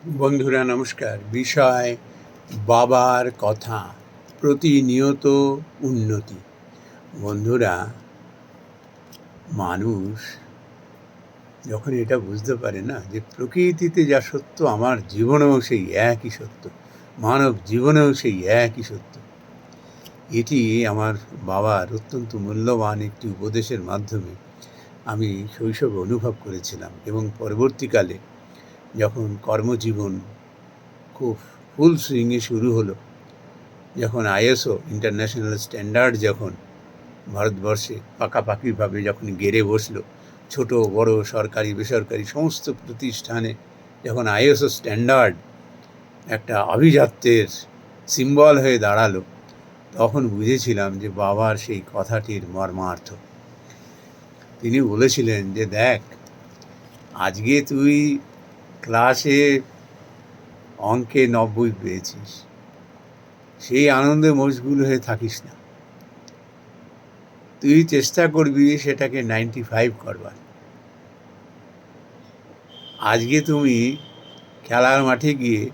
বন্ধুরা, নমস্কার। বিষয়, বাবার কথা, প্রতিনিয়ত উন্নতি। বন্ধুরা, মানুষ যখন এটা বুঝতে পারে না যে প্রকৃতিতে যা সত্য, আমার জীবনেও সেই একই সত্য, মানব জীবনেও সেই একই সত্য, এটি আমার বাবার অত্যন্ত মূল্যবান একটি উপদেশের মাধ্যমে আমি শৈশবে অনুভব করেছিলাম এবং পরবর্তীকালে যখন কর্মজীবন খুব ফুল সুইংয়ে শুরু হলো, যখন আইএসও ইন্টারন্যাশনাল স্ট্যান্ডার্ড যখন ভারতবর্ষে পাকাপাকিভাবে যখন গেড়ে বসল, ছোট, বড়, সরকারি, বেসরকারি সমস্ত প্রতিষ্ঠানে যখন আইএসও স্ট্যান্ডার্ড একটা আভিজাত্যের সিম্বল হয়ে দাঁড়াল, তখন বুঝেছিলাম যে বাবার সেই কথাটির মর্মার্থ। তিনি বলেছিলেন যে, দেখ, আজকে তুই ক্লাসে অঙ্কে নব্বই পেয়েছিস। সেই আনন্দে মশগুল হয়ে থাকিস না। তুই চেষ্টা করবি সেটাকে নাইনটি ফাইভ করবার। আজকে তুমি খেলার মাঠে গিয়ে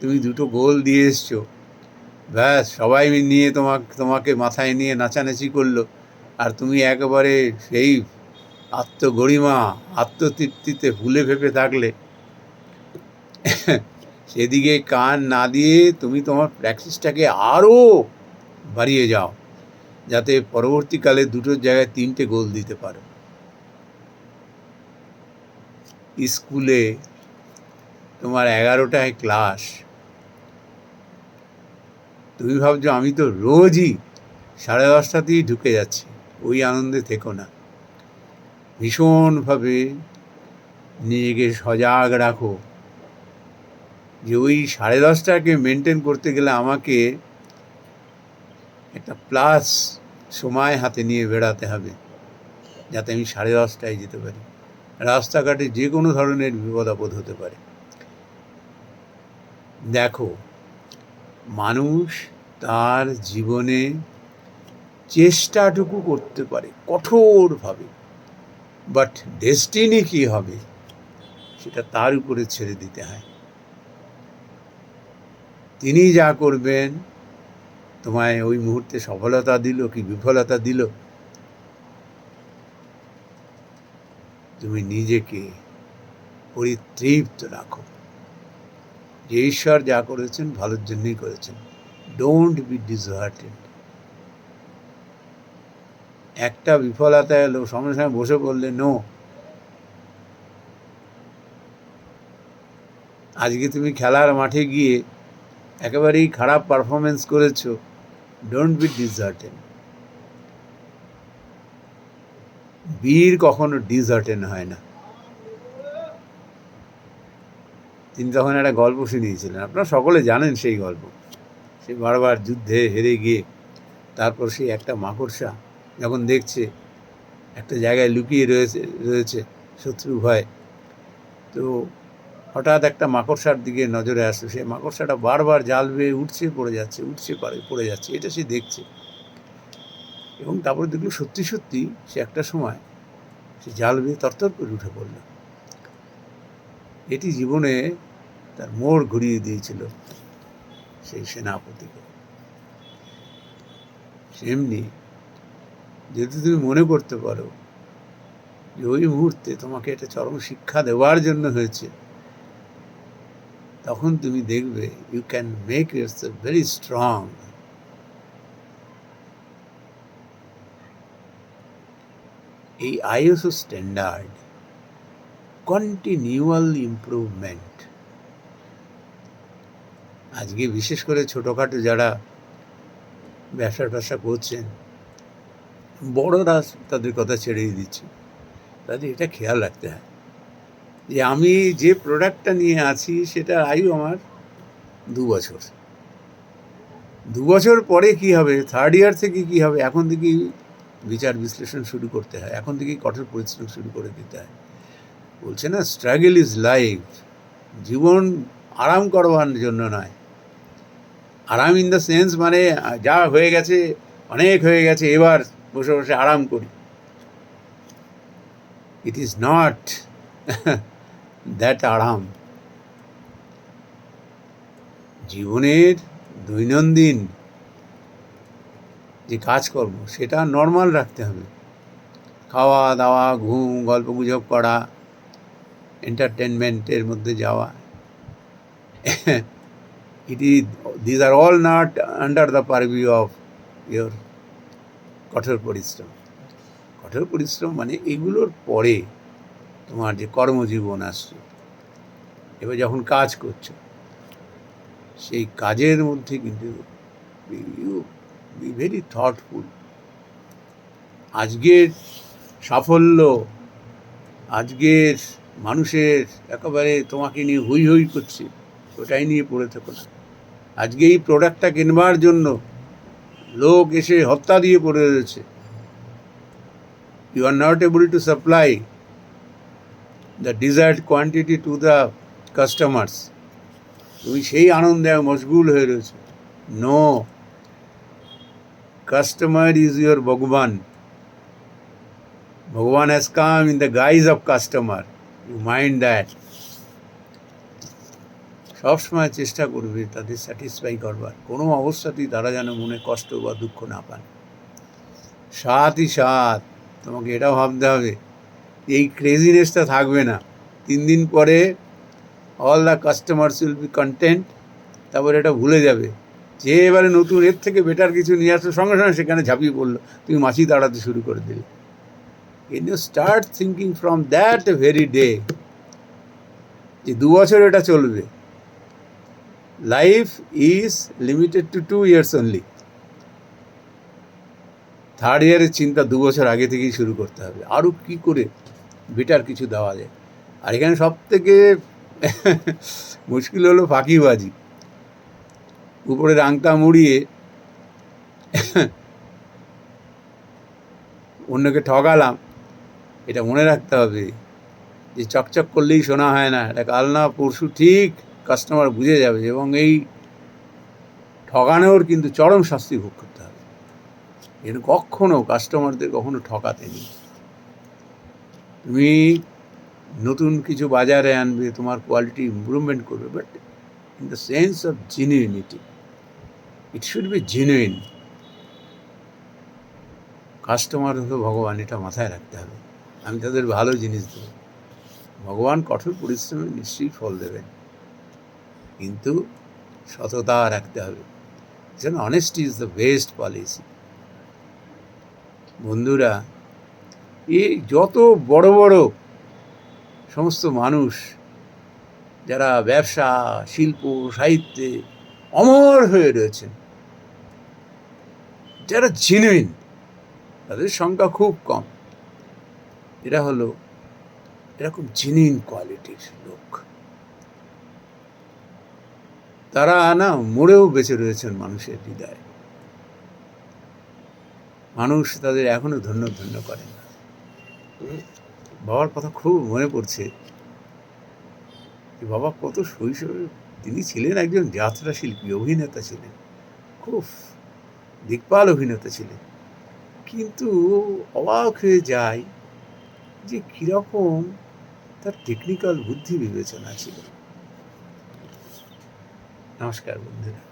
তুমি দুটো গোল দিয়ে এসছো। ব্যাস, সবাই নিয়ে তোমাকে তোমাকে মাথায় নিয়ে নাচানাচি করল। আর তুমি একেবারে সেই আত্মগরিমা, আত্মতৃপ্তিতে ভুলে ভেপে থাকলে সেদিকে কান না দিয়ে তুমি তোমার প্র্যাকটিসটাকে আরও বাড়িয়ে যাও, যাতে পরবর্তীকালে দুটোর জায়গায় তিনটে গোল দিতে পারো। স্কুলে তোমার এগারোটায় ক্লাস। তুমি ভাবছ আমি তো রোজই সাড়ে দশটাতেই ঢুকে যাচ্ছি, ওই আনন্দে থেকো না। ভীষণভাবে নিজেকে সজাগ রাখো। যে ওই সাড়ে দশটাকে মেনটেন করতে গেলে আমাকে একটা প্লাস সময় হাতে নিয়ে বেড়াতে হবে, যাতে আমি সাড়ে দশটায় যেতে পারি। রাস্তাঘাটে যে কোনো ধরনের বিপদ আপদ হতে পারে। দেখো, মানুষ তার জীবনে চেষ্টাটুকু করতে পারে কঠোরভাবে বাট ডেস্টিনি কী হবে, সেটা তার উপরে ছেড়ে দিতে হয়। তিনি যা করবেন, তোমায় ওই মুহূর্তে সফলতা দিল কি বিফলতা দিল? তুমি নিজেকে পরিতৃপ্ত রাখো। যে ঈশ্বর যা করেছেন, ভালোর জন্যই করেছেন। ডোন্ট বি ডিসহার্টেড একটা বিফলতা এলো, সঙ্গে সঙ্গে বসে বললে নো আজকে তুমি খেলার মাঠে গিয়ে একেবারেই খারাপ পারফরমেন্স করেছ ডোন্ট বি ডিসহার্টেন বীর কখনো ডিসহার্টেন হয় না। তিনি তখন একটা গল্প শুনিয়েছিলেন, আপনারা সকলে জানেন সেই গল্প। সে বারবার যুদ্ধে হেরে গিয়ে, তারপর সেই একটা মাকড়সা যখন দেখছে, একটা জায়গায় লুকিয়ে রয়েছে রয়েছে শত্রু ভয়, তো হঠাৎ একটা মাকড়সার দিকে নজরে আসছে সে মাকড়সাটা বারবার জাল বেয়ে উঠছে, পড়ে যাচ্ছে, উঠছে, পড়ে যাচ্ছে। এটা সে দেখছে। এবং তারপরে দেখল সত্যি সত্যি সে একটা সময় সে জাল বেয়ে তরতর করে উঠে পড়ল। এটি জীবনে তার মোড় ঘুরিয়ে দিয়েছিল সেই সেনাপতিকে। সেমনি যদি তুমি মনে করতে পারো যে ওই মুহূর্তে তোমাকে এটা চরম শিক্ষা দেওয়ার জন্য হয়েছে তখন তুমি দেখবে you can make your very strong এই আইএসও স্ট্যান্ডার্ড কন্টিনিউয়াল ইমপ্রুভমেন্ট আজকে বিশেষ করে ছোটোখাটো যারা ব্যবসা ট্যাবসা করছেন, বড়রা তাদের কথা ছেড়েই দিচ্ছে। তাদের এটা খেয়াল রাখতে হয়। যে আমি যে প্রোডাক্টটা নিয়ে আছি সেটার আয়ু আমার দু বছর। দু বছর পরে কি হবে? থার্ড ইয়ার থেকে কি হবে? এখন থেকেই বিচার বিশ্লেষণ শুরু করতে হয়। এখন থেকেই কঠোর পরিশ্রম শুরু করে দিতে হয়। বলছে না স্ট্রাগল ইজ লাইফ জীবন আরাম করবার জন্য নয়। আরাম ইন দ্য সেন্স মানে যা হয়ে গেছে, অনেক হয়ে গেছে, এবার বসে বসে আরাম করি। ইট ইজ নট দ্যাট আরাম। জীবনের দৈনন্দিন যে কাজকর্ম, সেটা নর্মাল রাখতে হবে। খাওয়া দাওয়া ঘুম গল্প গুজব করা এন্টারটেনমেন্টের মধ্যে যাওয়া। It is these are all not under the purview of your কঠোর পরিশ্রম। কঠোর পরিশ্রম মানে এগুলোর পরে তোমার যে কর্মজীবন আসছে, এবার যখন কাজ করছ, সেই কাজের মধ্যে কিন্তু ইউ বি ভেরি থটফুল আজকের সাফল্য, আজকের মানুষের একেবারে তোমাকে নিয়ে হই হই করছে, ওটাই নিয়ে পড়ে থেকো না। আজকে এই প্রোডাক্টটা কিনবার জন্য লোক এসে হত্যা দিয়ে পড়ে রয়েছে। You are not able to supply the desired quantity to the customers তুমি সেই আনন্দে মশগুল হয়ে রয়েছে। নো কাস্টমার ইজ ইউর ভগবান। ভগবান has come in the guise of customer you mind that সবসময় চেষ্টা করবে তাদের স্যাটিসফাই করবার। কোনো অবস্থাতেই তারা যেন মনে কষ্ট বা দুঃখ না পান সাতই সাত তোমাকে এটাও ভাবতে হবে। এই ক্রেজিনেসটা থাকবে না। তিন দিন পরে all the customers will be content তারপরে এটা ভুলে যাবে। যে এবারে নতুন, এর থেকে বেটার কিছু নিয়ে আসলো, সঙ্গে সঙ্গে সেখানে ঝাঁপিয়ে পড়ল। তুমি মাছি দাঁড়াতে শুরু করে দিলে। In you start thinking from that very day যে দু বছর এটা চলবে life is limited to two years only third ইয়ারের চিন্তা দু বছর আগে থেকেই শুরু করতে হবে। আরও কী করে বেটার কিছু দেওয়া যায়। আর এখানে সব থেকে মুশকিল হলো ফাঁকিবাজি। উপরে রাংটা মুড়িয়ে অন্যকে ঠগালাম, এটা মনে রাখতে হবে যে চকচক করলেই শোনা হয় না। এটা কাল না পরশু ঠিক কাস্টমার বুঝে যাবে এবং এই ঠগানোর কিন্তু চরম শাস্তি ভোগ করতে হবে। এর কখনো কাস্টমারদের কখনো ঠকাতে নেই। তুমি নতুন কিছু বাজারে আনবে, তোমার কোয়ালিটি ইম্প্রুভমেন্ট করবে but in the sense of genuinity it should be genuine customer হলো ভগবান, এটা মাথায় রাখতে হবে। আমি তাদের ভালো জিনিস দেবো। ভগবান কঠোর পরিশ্রমে নিশ্চয়ই ফল দেবেন। কিন্তু সততা রাখতে হবে। যেন honesty is the best policy বন্ধুরা এই যত বড় বড় সমস্ত মানুষ যারা ব্যবসা, শিল্প, সাহিত্যে অমর হয়ে রয়েছেন, যারা জেনুইন তাদের সংখ্যা খুব কম। এরা হলো, এরকম জেনুইন কোয়ালিটির লোক। তারা না মরেও বেঁচে রয়েছেন মানুষের হৃদয়ে। মানুষ তাদের এখনও ধন্য ধন্য করেন। বাবার কথা খুব মনে পড়ছে। বাবা কত শৈশবে তিনি ছিলেন একজন যাত্রা শিল্পী অভিনেতা ছিলেন। খুব দিকপাল অভিনেতা ছিলেন। কিন্তু অবাক হয়ে যায় যে কীরকম তার টেকনিক্যাল বুদ্ধি বিবেচনা ছিল। নমস্কার বন্ধুরা।